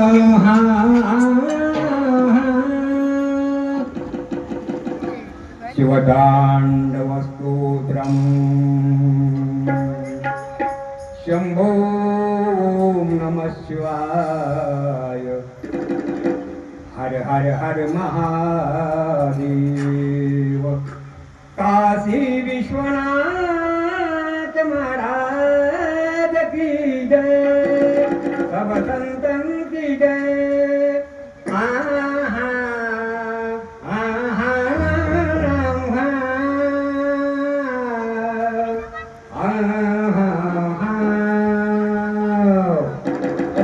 शिवताण्डवस्तोत्रम्। शम्भो नमः शिवाय। हर हर हर महादेव। काशी विश्वनाथ महाराज की जय। सब संतन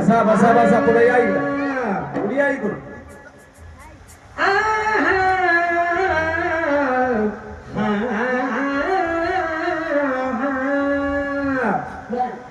बसा बसा बसा पुढे या इकडे पुढे या इकडे Yeah.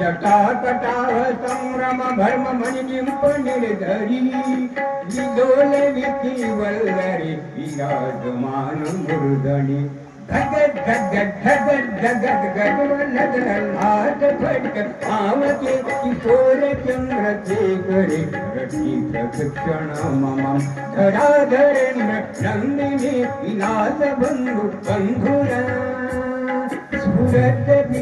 जटाकटाह संभ्रम भर्म मणिबिंब निर्धरी विदोल विधी वल्लरी विराजमान मूर्धनि धगत धगत धगत धगत गगवलद ललाट फटक आवते किशोर चंद्र शेखरे रटी प्रक्षण मम धराधरेन्द्र नंदिनी विलास बंधु बंधुरा स्फुरत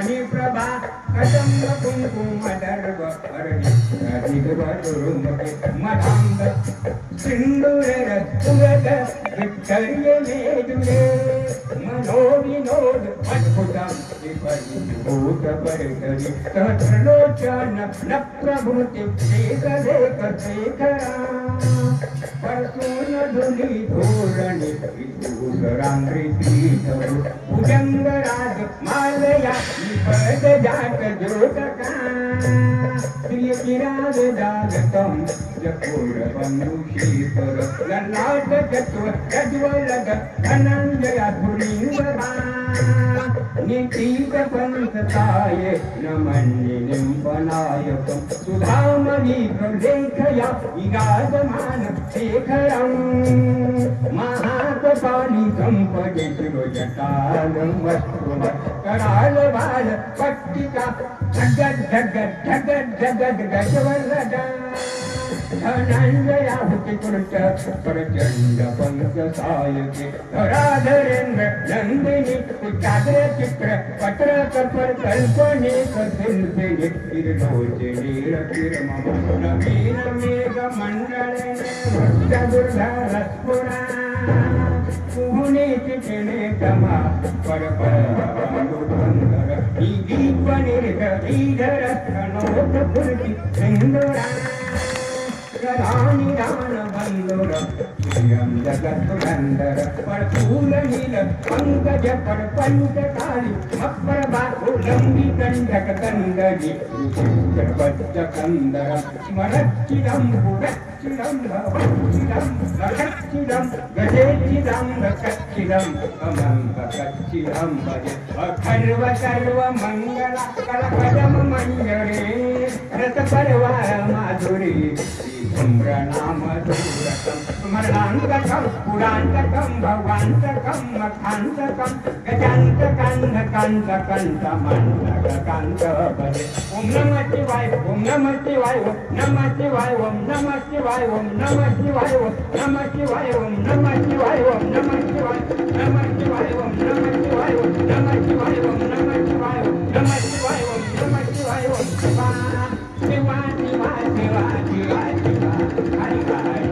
मणिप्रभा कदम्ब कुङ्कुमदर्व अरविन्दुरुमके मदाङ्ग सिन्दूररत्तुरग विक्तर्यमेदुरे मनो विनोद अद्भुतं विपरिभूतपरितरि सहस्रलोचन न प्रभृति शेखरेखशेखरा परसून धुनि धोरणि विदूराङ्ग्रिपीठौ भुजङ्गराज मालया बस जाट जोट का प्रिय किरान जागतम जकोर बंधुषी पर ललाट जत्व प्रज्वलग धनंजय धुरी वरा नितीक पंथताय नमन्ये चम्बनायकं सुधामणिभ्रं लेखया विगाजमानं शेखरम् महाकपालिकं पडितुजटालं वस्तुम करालबाल पट्टिका जगद् जगद् जगद् जगद् गजवरदा ಧನಂಜಯ ಹುಟ್ಟಿ ಕುರಿತ ಪ್ರಚಂಡ ಪಂಚ ಸಾಯಕಿ ರಾಧರೆಂದ್ರ ನಂದಿನಿ ಉಚ್ಚಾದ್ರ ಚಿತ್ರ ಪತ್ರ ಕಪರ ಕಲ್ಪನೆ ಕಸಿಲ್ಪಿನಿ ಇರುಲೋಚಿ ನೀರ ಕಿರಮ ನವೀನ ಮೇಘ ಮಂಡಳೆ ದುರ್ಧಾರ ಪುರ ಪುನೀತಿ ತಿಣೆ ತಮ ಪರ ಪರ ಬಂಧರ ಈ ದೀಪ ನಿರ್ಗ ಶ್ರೀಧರ ಕಣೋತ ಪುರುಷಿ ಸಿಂಧುರ రాణి రాణ వైలోర ప్రియం జగద్దురందర పడపూల నీల పంకజ పడ పంచ కాళి అప్పర బాహులంబి దండక దండగి పచ్చ కందర మరచ్చిడంబు రచ్చిడంబిడం గజేచిడం కచ్చిడం అమంబ కచ్చిడం మంగళ కళ మంగళే రత పర్వ మాధురి नाम स्मरणान्तकं पुरान्तकं भवान्तकं मखान्तकं गजान्तकान्तकान्तकन्तमन्तकान्त भजे ॐ नमः शिवाय ॐ नमः शिवाय ॐ नमः शिवाय ॐ नमः शिवाय ॐ नमः शिवाय ॐ नमः शिवाय ॐ नमः शिवाय ॐ नमः शिवाय नमः शिवाय ॐ high five.